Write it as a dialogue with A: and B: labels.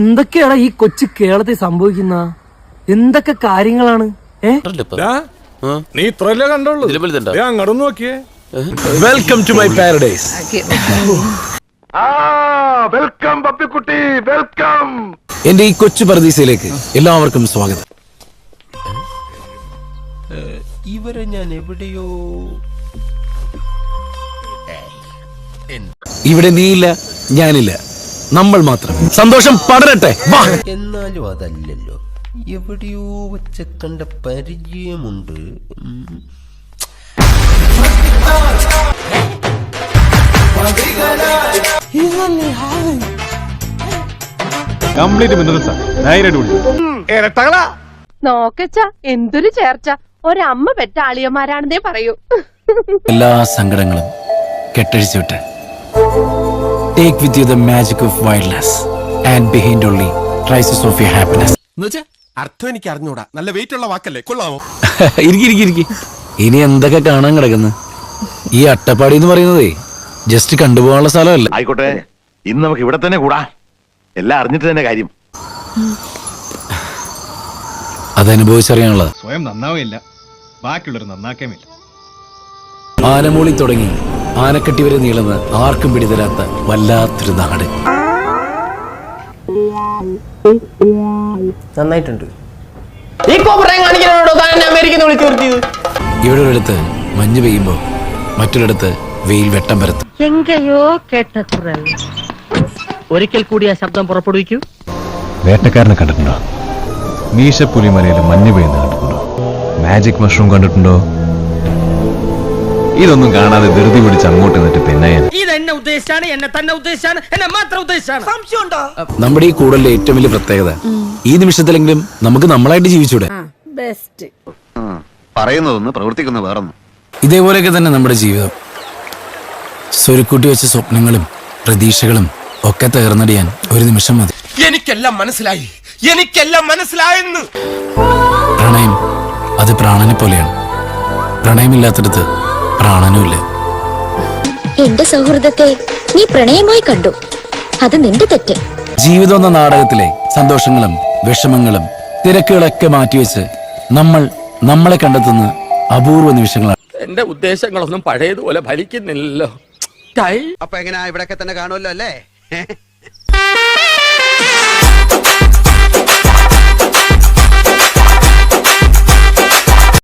A: എന്തൊക്കെയാണ് ഈ കൊച്ചു കേരളത്തിൽ സംഭവിക്കുന്ന? എന്തൊക്കെ കാര്യങ്ങളാണ്?
B: നീ ഇത്രല്ലേ കണ്ടോളൂ അങ്ങോട്ട് നോക്കിയേ.
C: Welcome to my paradise
D: welcome പപ്പിക്കുട്ടി welcome
C: എന്റെ ഈ കൊച്ചു പറദീസയിലേക്ക് എല്ലാവർക്കും സ്വാഗതം.
E: ഇവരെ ഞാൻ എവിടെയോ
C: ഇവിടെ നീയില്ല ഞാനില്ല. നമ്മൾ മാത്രം. സന്തോഷം പടരട്ടെ. വാ.
E: എന്നാലും അതല്ലല്ലോ. എവിടെയോ വെച്ച കണ്ട പരിചയമുണ്ട്.
B: കംപ്ലീറ്റ് മിനറൽസാ ധൈര്യമായിട്ട് വിളിച്ചു
D: ഇരട്ടകളാ
F: നോക്കച്ച എന്തൊരു ചേർച്ച. ഒരമ്മ പെറ്റ ആളിയന്മാരാണെന്നേ പറയൂ.
C: എല്ലാ സങ്കടങ്ങളും കെട്ടഴിച്ചു വിട്ട് take with you the magic of wildness and behind only crisis of your happiness
G: അർത്ഥം എനിക്ക് അറിഞ്ഞൂടാ നല്ല വെയിറ്റ് ഉള്ള വാക്കല്ലേ? കൊള്ളാമോ?
C: ഇരിക്കി ഇരിക്കി ഇരിക്കി. ഇനി എന്തൊക്കെ കാണാൻ കിടക്കുന്നു? ഈ അട്ടപ്പാടി എന്ന് പറയുന്നതേ ജസ്റ്റ് കണ്ടുപോകാനുള്ള സ്ഥലമല്ല.
D: ആയിക്കോട്ടെ ഇന്ന് നമുക്ക് ഇവിടെ തന്നെ കൂടാ. എല്ലാം അറിഞ്ഞിട്ട് തന്നെ കാര്യം.
C: അത് അനുഭവിച്ചറിയാനുള്ളത്
B: സ്വയം നന്നാവില്ല ബാക്കിയുള്ളവർ നന്നാക്കേമില്ല
C: ആനമൂളി തുടങ്ങി ആനക്കെട്ടി വരെ നീളുന്ന ആർക്കും പിടിതരാത്ത വല്ലാത്തൊരു നാട്.
H: നന്നായിട്ടുണ്ട്. ഈ കോപ്പറേം കാണിക്കാനോടോ താൻ എന്നെ അമേരിക്കന്ന് വിളിച്ചു നിർത്തിയത്
C: ഇവിടെ ഒരിടത്ത് മഞ്ഞ് പെയ്യുമ്പോൾ മറ്റൊരിടത്ത് വെയിൽ വെട്ടം പരത്തും.
F: എങ്കയോ കേട്ട കുറൽ ഒരിക്കൽ കൂടി ആ ശബ്ദം പുറപ്പെടുവിക്കൂ.
I: വേട്ടക്കാരനെ കണ്ടിട്ടുണ്ടോ? മീശപ്പുലിമലയിൽ മഞ്ഞ് പെയ്യുന്ന കണ്ടിട്ടുണ്ടോ? മാജിക് മഷ്റൂം കണ്ടിട്ടുണ്ടോ? ഇതൊന്നും കാണാതെ ധൃതി പിടിച്ച് അങ്ങോട്ട് നിന്നിട്ട് പിന്നെ
H: ഇത് എന്നെ ഉദ്ദേശിച്ചാണ് എന്നെ തന്നെ ഉദ്ദേശിച്ചാണ് എന്നെ മാത്രം ഉദ്ദേശിച്ചാണ്. സംശയമുണ്ടോ?
C: നമ്മുടെ ഈ കൂടലിലെ ഏറ്റവും വലിയ പ്രത്യേകത ഈ നിമിഷത്തിലെങ്കിലും നമുക്ക് നമ്മളായിട്ട് ജീവിച്ചൂടെ?
D: ബെസ്റ്റ് പറയുന്നതൊന്ന് പ്രവർത്തിക്കുന്ന വേറൊന്ന്.
C: ഇതേപോലെയൊക്കെ തന്നെ നമ്മുടെ ജീവിതം. സ്വരുക്കൂട്ടി വെച്ച സ്വപ്നങ്ങളും പ്രതീക്ഷകളും ഒക്കെ തകർന്നടിയാൻ ഒരു നിമിഷം മതി.
G: എനിക്കെല്ലാം മനസ്സിലായി. എനിക്കെല്ലാം മനസ്സിലായെന്ന്.
C: പ്രണയം അത് പ്രാണനെ പോലെയാണ്. പ്രണയമില്ലാത്തടത്ത് പ്രാണനുമില്ല
J: എന്റെ സൗഹൃദത്തെ നീ പ്രണയമായി കണ്ടു. അത് നിന്റെ തെറ്റ്.
C: ജീവിതം എന്ന നാടകത്തിലെ സന്തോഷങ്ങളും വിഷമങ്ങളും തിരക്കുകളൊക്കെ മാറ്റിവെച്ച് നമ്മൾ നമ്മളെ കണ്ടെത്തുന്ന അപൂർവ നിമിഷങ്ങളാണ്.
H: എന്റെ ഉദ്ദേശങ്ങളൊന്നും പഴയതുപോലെ ഫലിക്കുന്നില്ലല്ലോ.
G: അപ്പൊ എങ്ങനെയാ ഇവിടെയൊക്കെ തന്നെ കാണുമല്ലോ അല്ലേ?